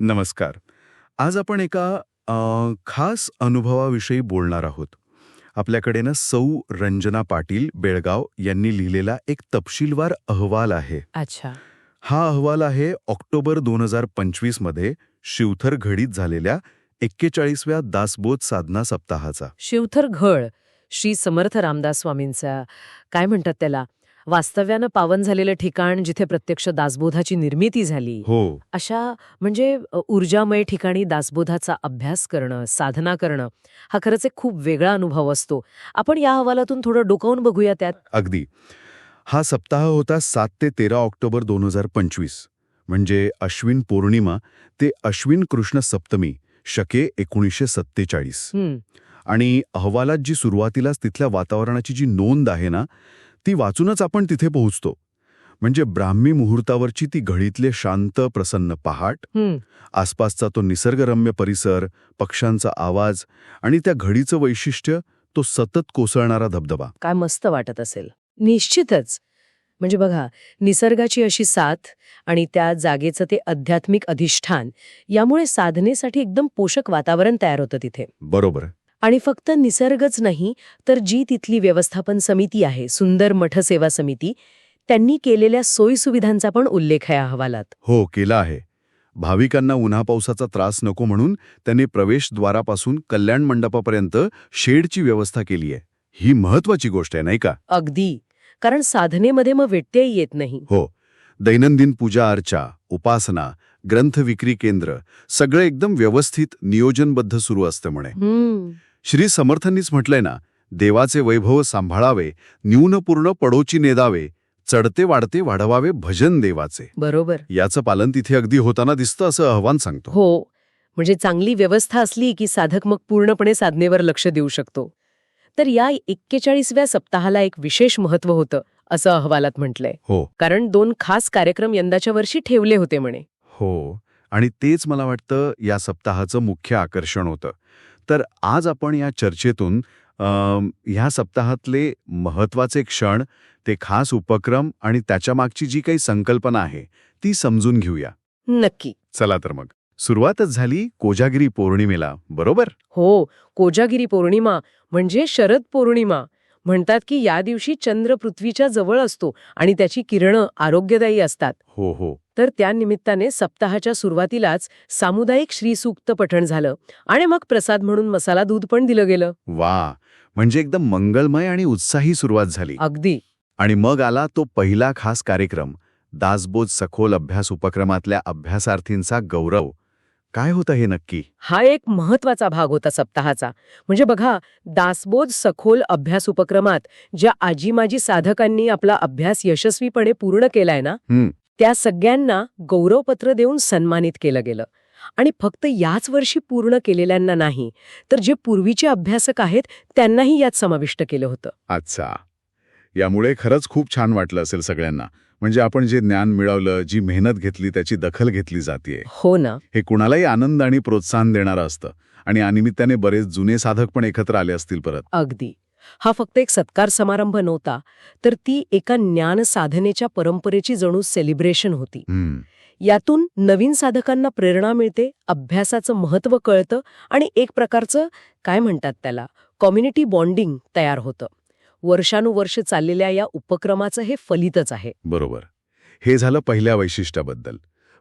नमस्कार. आज आपण एका खास अनुभवाविषयी बोलणार आहोत. आपल्याकडे ना सौ रंजना पाटील बेळगाव यांनी लिहिलेला एक तपशीलवार अहवाल आहे. अच्छा. हा अहवाल आहे ऑक्टोबर दोन हजार पंचवीसमध्ये शिवथर घडीत झालेल्या एक्केचाळीसव्या दासबोध साधना सप्ताहाचा. शिवथर घळ श्री समर्थ रामदास स्वामींचा काय म्हणतात त्याला? वास्तव्यानं पावन झालेलं ठिकाण जिथे प्रत्यक्ष दासबोधाची निर्मिती झाली हो. अशा म्हणजे ऊर्जामय ठिकाणी दासबोधाचा अभ्यास करणं साधना करणं हा खरंच एक खूप वेगळा अनुभव असतो. आपण या अहवालातून थोडं डोकावून बघूया त्यात. अगदी. हा सप्ताह होता सात ते तेरा ऑक्टोबर दोन हजार पंचवीस. म्हणजे अश्विन पौर्णिमा ते अश्विन कृष्ण सप्तमी शके एकोणीसशे सत्तेचाळीस. आणि अहवालात जी सुरुवातीलाच तिथल्या वातावरणाची जी नोंद आहे ना ती वाचूनच आपण तिथे पोहोचतो. म्हणजे ब्राह्मी मुहूर्तावरची ती घडीतले शांत प्रसन्न पहाट आसपासचा तो निसर्गरम्य परिसर पक्ष्यांचा आवाज आणि त्या घडीचं वैशिष्ट्य तो सतत कोसळणारा धबधबा. काय मस्त वाटत असेल. निश्चितच. म्हणजे बघा निसर्गाची अशी साथ आणि त्या जागेचं ते आध्यात्मिक अधिष्ठान यामुळे साधनेसाठी एकदम पोषक वातावरण तयार होतं तिथे. बरोबर. आणि फक्त निसर्गच नाही तर जी तिथली व्यवस्थापन समिती आहे सुंदर मठ सेवा समिती त्यांनी केलेल्या सोयीसुविधांचा पण उल्लेख आहे अहवालात. हो केला आहे. भाविकांना उन्हा पावसाचा त्रास नको म्हणून त्यांनी प्रवेशद्वारापासून कल्याण मंडपापर्यंत शेडची व्यवस्था केली आहे. ही महत्वाची गोष्ट आहे नाही का? अगदी. कारण साधनेमध्ये मग व्यत्यय येत नाही. हो. दैनंदिन पूजा अर्चा उपासना ग्रंथ विक्री केंद्र सगळं एकदम व्यवस्थित नियोजनबद्ध सुरू असतं म्हणे. श्री समर्थांनीच म्हटलंय ना देवाचे वैभव सांभाळावे न्यूनपूर्ण पडोची नेदावे चढते वाढते वाढवावे भजन देवाचे. बरोबर. याचं पालन तिथे अगदी होताना दिसतं असं आव्हान सांगतो. हो म्हणजे चांगली व्यवस्था असली की साधक मग पूर्णपणे साधनेवर लक्ष देऊ शकतो. तर या एक्केचाळीसव्या सप्ताहाला एक विशेष महत्त्व होतं असं अहवालात म्हटलंय. हो. कारण दोन खास कार्यक्रम यंदाच्या वर्षी ठेवले होते म्हणे. हो आणि तेच मला वाटतं या सप्ताहाचं मुख्य आकर्षण होतं. तर आज आपण या चर्चेतून ह्या सप्ताहातले महत्त्वाचे क्षण ते खास उपक्रम आणि त्याच्यामागची जी काही संकल्पना आहे ती समजून घेऊया. नक्की. चला तर मग. सुरुवातच झाली कोजागिरी पौर्णिमेला बरोबर? हो कोजागिरी पौर्णिमा म्हणजे शरद पौर्णिमा. म्हणतात की या दिवशी चंद्र पृथ्वीच्या जवळ असतो आणि त्याची किरणं आरोग्यदायी असतात. हो हो. तर त्या निमित्ताने सप्ताहाच्या सुरुवातीलाच सामुदायिक श्रीसूक्त पठण झालं आणि मग प्रसाद म्हणून मसाला दूध पण दिलं गेलं. वा. म्हणजे एकदम मंगलमय आणि उत्साही सुरुवात झाली. अगदी. आणि मग आला तो पहिला खास कार्यक्रम दासबोध सखोल अभ्यास उपक्रमातल्या अभ्यासार्थींचा गौरव. काय होतं हे नक्की? हा एक महत्त्वाचा भाग होता सप्ताहाचा. म्हणजे बघा दासबोध सखोल अभ्यास उपक्रमात ज्या आजी माजी साधकांनी आपला अभ्यास यशस्वीपणे पूर्ण केलाय ना. त्या सगळ्यांना गौरवपत्र देऊन सन्मानित केलं गेलं. आणि फक्त याच वर्षी पूर्ण केलेल्यांना नाही तर जे पूर्वीचे अभ्यासक आहेत त्यांनाही यात समाविष्ट केलं होतं. अच्छा. यामुळे खरंच खूप छान वाटलं असेल सगळ्यांना. म्हणजे आपण जे ज्ञान मिळवलं जी मेहनत घेतली त्याची दखल घेतली जाते हो ना. हे कुणालाही आनंद आणि प्रोत्साहन देणारं असतं. आणि या निमित्ताने बरेच जुने साधक पण एकत्र आले असतील परत. अगदी. हा फक्त एक सत्कार समारंभ नव्हता तर ती एका ज्ञान साधनेच्या परंपरेची जणू सेलिब्रेशन होती. यातून नवीन साधकांना प्रेरणा मिळते अभ्यासाचं महत्त्व कळतं आणि एक प्रकारचं काय म्हणतात त्याला कम्युनिटी बॉन्डिंग तयार होतं. वर्षानुवर्ष चाललेल्या या उपक्रमाचं हे फलितच आहे. बरोबर. हे झालं पहिल्या वैशिष्ट्याबद्दल.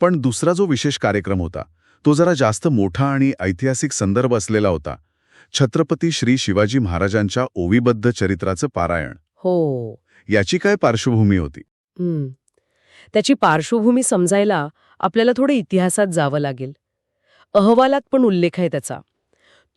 पण दुसरा जो विशेष कार्यक्रम होता तो जरा जास्त मोठा आणि ऐतिहासिक संदर्भ असलेला होता. छत्रपती श्री शिवाजी महाराजांच्या ओवीबद्ध चरित्राचं पारायण. हो. याची काय पार्श्वभूमी होती. त्याची पार्श्वभूमी समजायला आपल्याला थोडं इतिहासात जावं लागेल. अहवालात पण उल्लेख आहे त्याचा.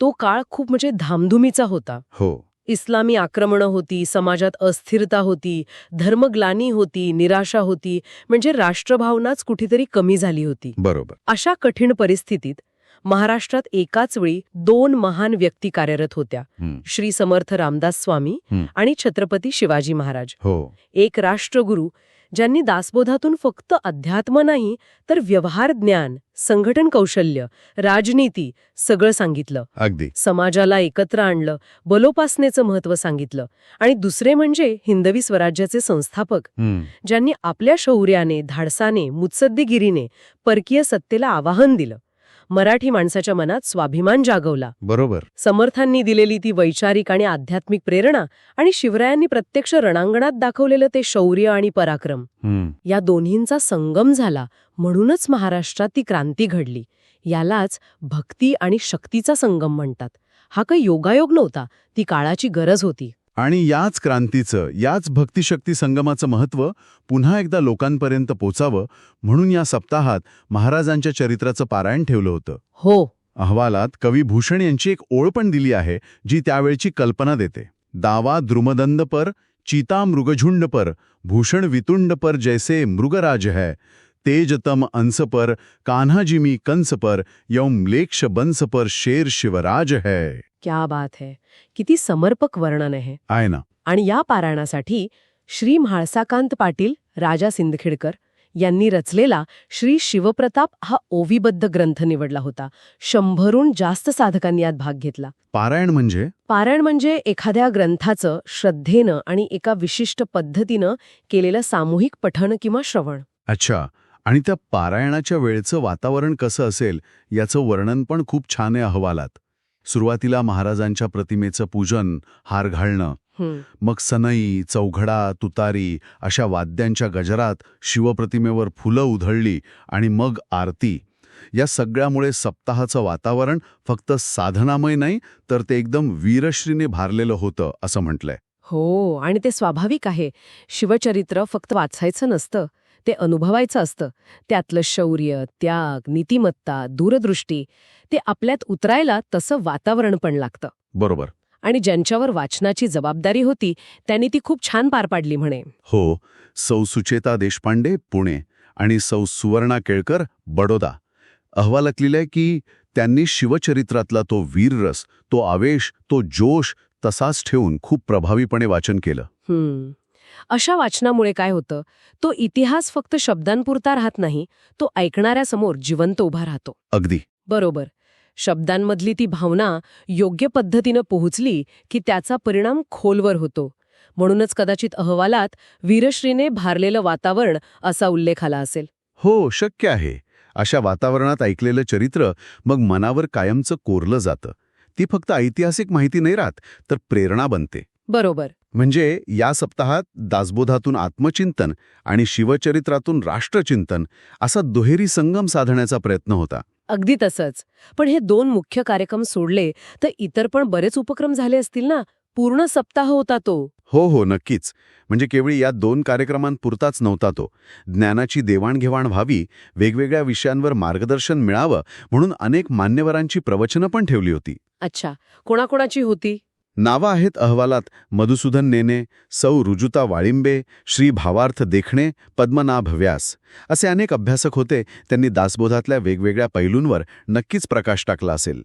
तो काळ खूप म्हणजे धामधुमीचा होता. हो. इस्लामी आक्रमणं होती समाजात अस्थिरता होती धर्मग्लानी होती निराशा होती म्हणजे राष्ट्रभावनाच कुठेतरी कमी झाली होती. बरोबर. अशा कठीण परिस्थितीत महाराष्ट्रात एकाच वेळी दोन महान व्यक्ती कार्यरत होत्या. श्री समर्थ रामदास स्वामी. आणि छत्रपती शिवाजी महाराज. हो. एक राष्ट्रगुरू ज्यांनी दासबोधातून फक्त अध्यात्म नाही तर व्यवहार ज्ञान संघटन कौशल्य राजनीती सगळं सांगितलं. अगदी. समाजाला एकत्र आणलं बलोपासनेचं महत्त्व सांगितलं. आणि दुसरे म्हणजे हिंदवी स्वराज्याचे संस्थापक ज्यांनी आपल्या शौर्याने धाडसाने मुत्सद्दीगिरीने परकीय सत्तेला आवाहन दिलं. मराठी माणसाच्या मनात स्वाभिमान जागवला. बरोबर. समर्थांनी दिलेली ती वैचारिक आणि आध्यात्मिक प्रेरणा आणि शिवरायांनी प्रत्यक्ष रणांगणात दाखवलेलं ते शौर्य आणि पराक्रम. या दोन्हींचा संगम झाला म्हणूनच महाराष्ट्रात ती क्रांती घडली. यालाच भक्ती आणि शक्तीचा संगम म्हणतात. हा काही योगायोग नव्हता ती काळाची गरज होती. आणि याच क्रांतीचं याच भक्तिशक्ती संगमाचं महत्त्व पुन्हा एकदा लोकांपर्यंत पोचावं म्हणून या सप्ताहात महाराजांच्या चरित्राचं पारायण ठेवलं होतं. हो. अहवालात कवी भूषण यांची एक ओळ पण दिली आहे जी त्यावेळची कल्पना देते. दावा द्रुमदंड पर चीता मृगझुंड पर भूषण वितुंड पर जैसे मृगराज है तेजतम अंस पर कान्हा जिमी कंस पर यौम लेक्ष बंस पर शेर शिवराज है. क्या बात है. किती समर्पक वर्णन आहे. आहे ना. आणि या पारायणासाठी श्री म्हाळसाकांत पाटील राजा सिंदखेडकर यांनी रचलेला श्री शिवप्रताप हा ओविबद्ध ग्रंथ निवडला होता. शंभरहून जास्त साधकांनी यात भाग घेतला. पारायण म्हणजे? पारायण म्हणजे एखाद्या ग्रंथाचं श्रद्धेनं आणि एका विशिष्ट पद्धतीनं केलेलं सामूहिक पठण किंवा श्रवण. अच्छा. आणि त्या पारायणाच्या वेळचं वातावरण कसं असेल याचं वर्णन पण खूप छान आहे अहवालात. सुरुवातीला महाराजांच्या प्रतिमेचं पूजन हार घालणं. मग सनई चौघडा तुतारी अशा वाद्यांच्या गजरात शिवप्रतिमेवर फुलं उधळली आणि मग आरती. या सगळ्यामुळे सप्ताहाचं वातावरण फक्त साधनामय नाही तर ते एकदम वीरश्रीने भारलेलं होतं असं म्हटलंय. हो आणि ते स्वाभाविक आहे. शिवचरित्र फक्त वाचायचं नसतं. ते अनुभवायचं असतं. त्यातलं शौर्य त्याग नीतिमत्ता दूरदृष्टी ते आपल्यात उतरायला तसं वातावरण पण लागतं. बरोबर. आणि ज्यांच्यावर वाचनाची जबाबदारी होती त्यांनी ती खूप छान पार पाडली म्हणे. हो सौ सुचेता देशपांडे पुणे आणि सौ सुवर्णा केळकर बडोदा. अहवालात लिहिलंय की त्यांनी शिवचरित्रातला तो वीररस तो आवेश तो जोश तसाच ठेवून खूप प्रभावीपणे वाचन केलं. अशा वाचनामुळे काय होतं? तो इतिहास फक्त शब्दांपुरता राहत नाही तो ऐकणाऱ्यासमोर जिवंत उभा राहतो. अगदी. बरोबर. शब्दांमधली ती भावना योग्य पद्धतीनं पोहोचली की त्याचा परिणाम खोलवर होतो. म्हणूनच कदाचित अहवालात वीरश्रीने भारलेलं वातावरण असा उल्लेख आला असेल. हो शक्य आहे. अशा वातावरणात ऐकलेलं चरित्र मग मनावर कायमचं कोरलं जातं. ती फक्त ऐतिहासिक माहिती नाही राहत तर प्रेरणा बनते. बरोबर. म्हणजे या सप्ताहात दासबोधातून आत्मचिंतन आणि शिवचरित्रातून राष्ट्रचिंतन असा दुहेरी संगम साधण्याचा प्रयत्न होता. अगदी तसंच. पण हे दोन मुख्य कार्यक्रम सोडले तर इतर पण बरेच उपक्रम झाले असतील ना? पूर्ण सप्ताह होता तो. हो हो नक्कीच. म्हणजे केवळ या दोन कार्यक्रमांपुरताच नव्हता तो. ज्ञानाची देवाणघेवाण व्हावी वेगवेगळ्या विषयांवर मार्गदर्शन मिळावं म्हणून अनेक मान्यवरांची प्रवचनं पण ठेवली होती. अच्छा. कोणाकोणाची होती? नावं आहेत अहवालात मधुसूदन नेने सौ रुजुता वाळिंबे श्री भावार्थ देखणे पद्मनाभ व्यास असे अनेक अभ्यासक होते. त्यांनी दासबोधातल्या वेगवेगळ्या पैलूंवर नक्कीच प्रकाश टाकला असेल.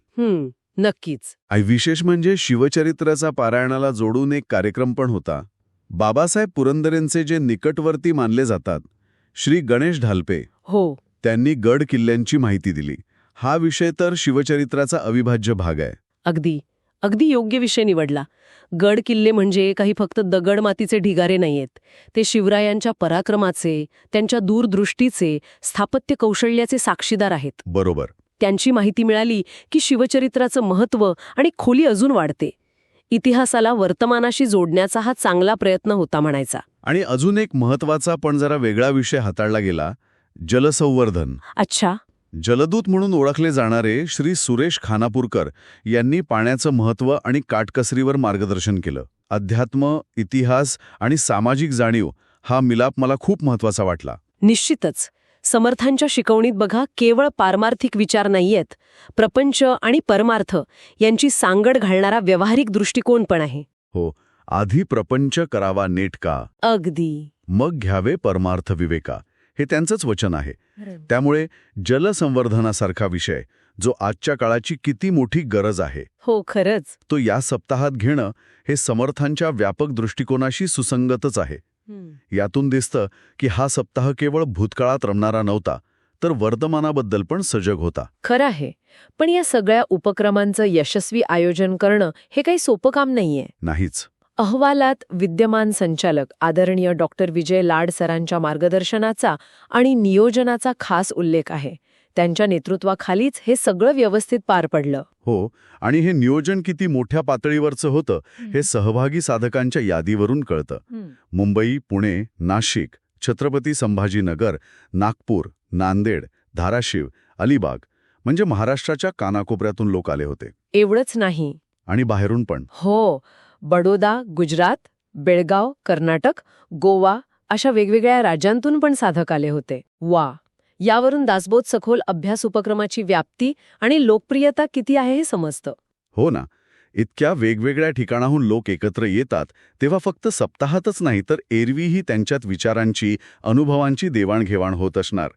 नक्कीच. विशेष म्हणजे शिवचरित्राचा पारायणाला जोडून एक कार्यक्रम पण होता. बाबासाहेब पुरंदरेंचे जे निकटवर्ती मानले जातात श्री गणेश ढालपे हो. त्यांनी गड किल्ल्यांची माहिती दिली. हा विषय तर शिवचरित्राचा अविभाज्य भाग आहे. अगदी. अगदी योग्य विषय निवडला. गड किल्ले म्हणजे काही फक्त दगड मातीचे ढिगारे नाहीयेत. ते शिवरायांच्या पराक्रमाचे त्यांच्या दूरदृष्टीचे स्थापत्य कौशल्याचे साक्षीदार आहेत. बरोबर. त्यांची माहिती मिळाली की शिवचरित्राचं महत्त्व आणि खोली अजून वाढते. इतिहासाला वर्तमानाशी जोडण्याचा हा चांगला प्रयत्न होता म्हणायचा. आणि अजून एक महत्त्वाचा पण जरा वेगळा विषय हाताळला गेला जलसंवर्धन. अच्छा. जलदूत म्हणून ओळखले जाणारे श्री सुरेश खानापूरकर यांनी पाण्याचं महत्त्व आणि काटकसरीवर मार्गदर्शन केलं. अध्यात्म इतिहास आणि सामाजिक जाणीव हा मिलाप मला खूप महत्त्वाचा वाटला. निश्चितच. समर्थांच्या शिकवणीत बघा केवळ पारमार्थिक विचार नाहीयेत. प्रपंच आणि परमार्थ यांची सांगड घालणारा व्यावहारिक दृष्टिकोन पण आहे. हो आधी प्रपंच करावा नेटका अगदी. मग घ्यावे परमार्थ विवेका. हे त्यांचंच वचन आहे. त्यामुळे जलसंवर्धनासारखा विषय जो आजच्या काळाची किती मोठी गरज आहे. हो खरंच. तो या सप्ताहात घेणं हे समर्थांच्या व्यापक दृष्टिकोनाशी सुसंगतच आहे. यातून दिसतं की हा सप्ताह केवळ भूतकाळात रमणारा नव्हता तर वर्तमानाबद्दल पण सजग होता. खरं आहे. पण या सगळ्या उपक्रमांचं यशस्वी आयोजन करणं हे काही सोपं काम नाहीये. नाहीच. अहवालात विद्यमान संचालक आदरणीय डॉक्टर विजय लाड सरांच्या मार्गदर्शनाचा आणि नियोजनाचा खास उल्लेख आहे. त्यांच्या नेतृत्वाखालीच हे सगळं व्यवस्थित पार पडलं. हो आणि हे नियोजन किती मोठ्या पातळीवरचं होतं हे सहभागी साधकांच्या यादीवरून कळतं. मुंबई पुणे नाशिक छत्रपती संभाजीनगर नागपूर नांदेड धाराशिव अलिबाग म्हणजे महाराष्ट्राच्या कानाकोपऱ्यातून लोक आले होते. एवढंच नाही. आणि बाहेरून पण. हो बडोदा गुजरात बेळगाव कर्नाटक गोवा अशा वेगवेगळ्या राज्यांतून पण साधक आले होते. वा! यावरून दासबोध सखोल अभ्यास उपक्रमाची व्याप्ती आणि लोकप्रियता किती आहे हे समजतं. हो ना. इतक्या वेगवेगळ्या ठिकाणाहून लोक एकत्र येतात तेव्हा फक्त सप्ताहातच नाही तर एरवीही त्यांच्यात विचारांची अनुभवांची देवाणघेवाण होत असणार.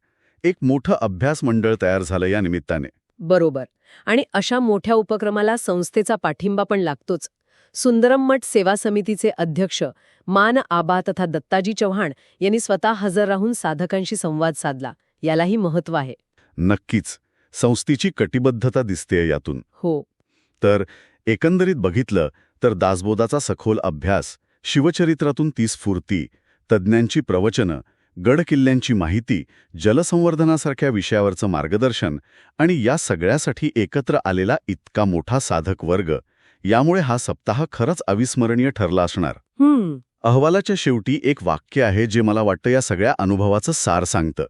एक मोठं अभ्यास मंडळ तयार झालं या निमित्ताने. बरोबर. आणि अशा मोठ्या उपक्रमाला संस्थेचा पाठिंबा पण लागतोच. सुंदरम मठ सेवा समितीचे अध्यक्ष मान आबा तथा दत्ताजी चव्हाण यांनी स्वतः हजर राहून साधकांशी संवाद साधला. यालाही महत्त्व आहे. नक्कीच. संस्थेची कटिबद्धता दिसतेय यातून. हो. तर एकंदरीत बघितलं तर दासबोधाचा सखोल अभ्यास शिवचरित्रातून ती स्फूर्ती तज्ज्ञांची प्रवचनं गडकिल्ल्यांची माहिती जलसंवर्धनासारख्या विषयावरचं मार्गदर्शन आणि या सगळ्यासाठी एकत्र आलेला इतका मोठा साधक वर्ग यामुळे हा सप्ताह खरंच अविस्मरणीय ठरला असणार. हम्म. अहवालाच्या शेवटी एक वाक्य आहे जे मला वाटतं या सगळ्या अनुभवाचं सार सांगतं.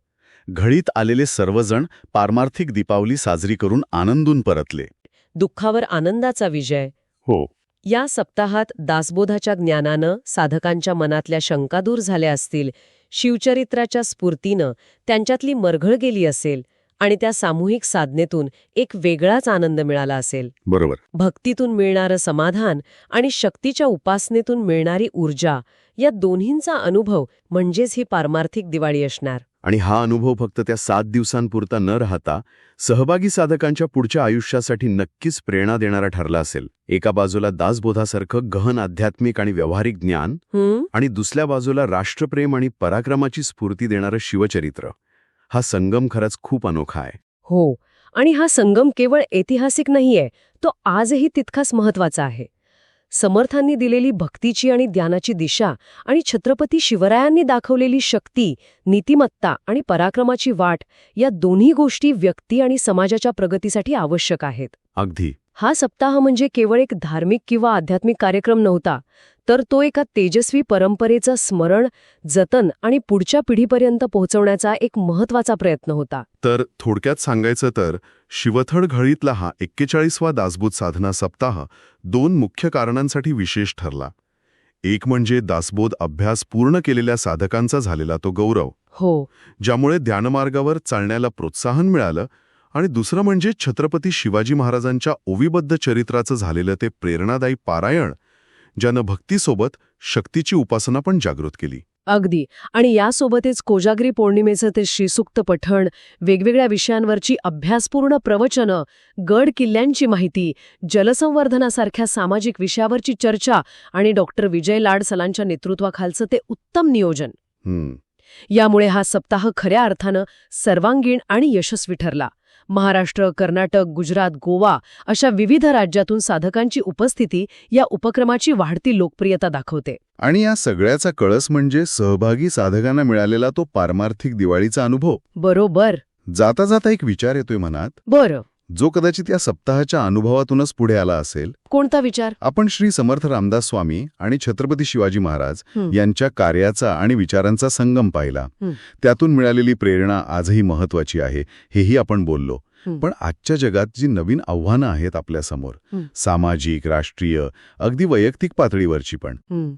घडीत आलेले सर्वजण पारमार्थिक दीपावली साजरी करून आनंदून परतले. दुःखावर आनंदाचा विजय. हो. या सप्ताहात दासबोधाच्या ज्ञानानं साधकांच्या मनातल्या शंका दूर झाल्या असतील शिवचरित्राच्या स्फूर्तीनं त्यांच्यातली मरघळ गेली असेल. आणि त्या सामूहिक साधनेतून एक वेगळाच आनंद मिळाला असेल. बरोबर. भक्तीतून मिळणारं समाधान आणि शक्तीच्या उपासनेतून मिळणारी ऊर्जा या दोन्हींचा अनुभव म्हणजेच ही पारमार्थिक दिवाळी असणार. आणि हा अनुभव फक्त त्या सात दिवसांपुरता न राहता सहभागी साधकांच्या पुढच्या आयुष्यासाठी नक्कीच प्रेरणा देणारा ठरला असेल. एका बाजूला दासबोधासारखं गहन आध्यात्मिक आणि व्यावहारिक ज्ञान आणि दुसऱ्या बाजूला राष्ट्रप्रेम आणि पराक्रमाची स्फूर्ती देणारं शिवचरित्र. हा संगम खरंच खूप अनोखा आहे. हो आणि हा संगम केवळ ऐतिहासिक नाहीये तो आजही तितकाच महत्त्वाचा आहे. समर्थांनी दिलेली भक्तीची आणि ध्यानाची दिशा आणि छत्रपती शिवरायांनी दाखवलेली शक्ती नीतिमत्ता आणि पराक्रमाची वाट या दोन्ही गोष्टी व्यक्ती आणि समाजाच्या प्रगतीसाठी आवश्यक आहेत. अगदी. हा सप्ताह म्हणजे केवळ एक धार्मिक किंवा आध्यात्मिक कार्यक्रम नव्हता तर तो एका तेजस्वी परंपरेचं स्मरण जतन आणि पुढच्या पिढीपर्यंत पोहोचवण्याचा एक महत्त्वाचा प्रयत्न होता. तर थोडक्यात सांगायचं तर शिवथड घळीतला हा एक्केचाळीसवा दासबोध साधना सप्ताह दोन मुख्य कारणांसाठी विशेष ठरला. एक म्हणजे दासबोध अभ्यास पूर्ण केलेल्या साधकांचा झालेला तो गौरव हो. ज्यामुळे ध्यानमार्गावर चालण्याला प्रोत्साहन मिळालं आणि दुसरं म्हणजे छत्रपती शिवाजी महाराजांच्या ओविबद्ध चरित्राचं झालेलं ते प्रेरणादायी पारायण ज्यानं भक्तीसोबत शक्तीची उपासना पण जागृत केली. अगदी. आणि यासोबतच कोजागरी पौर्णिमेचं ते श्रीसुक्त पठण वेगवेगळ्या विषयांवरची अभ्यासपूर्ण प्रवचनं गड किल्ल्यांची माहिती जलसंवर्धनासारख्या सामाजिक विषयावरची चर्चा आणि डॉक्टर विजय लाड सलांच्या नेतृत्वाखालचं ते उत्तम नियोजन. यामुळे हा सप्ताह खऱ्या अर्थानं सर्वांगीण आणि यशस्वी ठरला. महाराष्ट्र कर्नाटक गुजरात गोवा अशा विविध राज्यातून साधकांची उपस्थिती या उपक्रमाची वाढती लोकप्रियता दाखवते. आणि या सगळ्याचा कळस म्हणजे सहभागी साधकांना मिळालेला तो पारमार्थिक दिवाळीचा अनुभव. बरोबर. जाता जाता एक विचार येतोय मनात. बरं. जो कदाचित या सप्ताहाच्या अनुभवातूनच पुढे आला असेल कोणता विचार आपण श्री समर्थ रामदास स्वामी आणि छत्रपती शिवाजी महाराज. यांच्या कार्याचा आणि विचारांचा संगम पाहिला. त्यातून मिळालेली प्रेरणा आजही महत्वाची आहे हेही आपण बोललो. पण आजच्या जगात जी नवीन आव्हानं आहेत आपल्यासमोर. सामाजिक राष्ट्रीय अगदी वैयक्तिक पातळीवरची पण.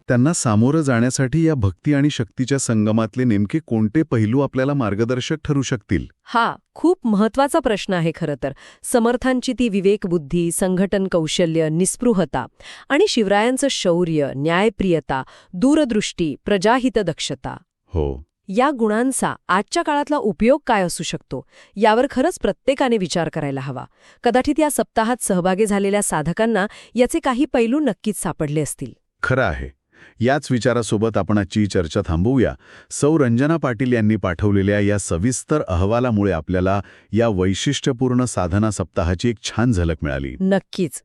त्यांना सामोरं जाण्यासाठी या भक्ती आणि शक्तीच्या संगमातले नेमके कोणते पैलू आपल्याला मार्गदर्शक ठरू शकतील? हा खूप महत्त्वाचा प्रश्न आहे खरं तर. समर्थांची ती विवेकबुद्धी संघटन कौशल्य निस्पृहता आणि शिवरायांचं शौर्य न्यायप्रियता दूरदृष्टी प्रजाहित दक्षता हो. या गुणांचा आजच्या काळातला उपयोग काय असू शकतो यावर खरंच प्रत्येकाने विचार करायला हवा. कदाचित या सप्ताहात सहभागी झालेल्या साधकांना याचे काही पैलू नक्कीच सापडले असतील. खरं आहे. याच विचारासोबत आपण आजची चर्चा थांबवूया. सौ रंजना पाटील यांनी पाठवलेल्या या सविस्तर अहवालामुळे आपल्याला या वैशिष्ट्यपूर्ण साधना सप्ताहाची एक छान झलक मिळाली. नक्कीच.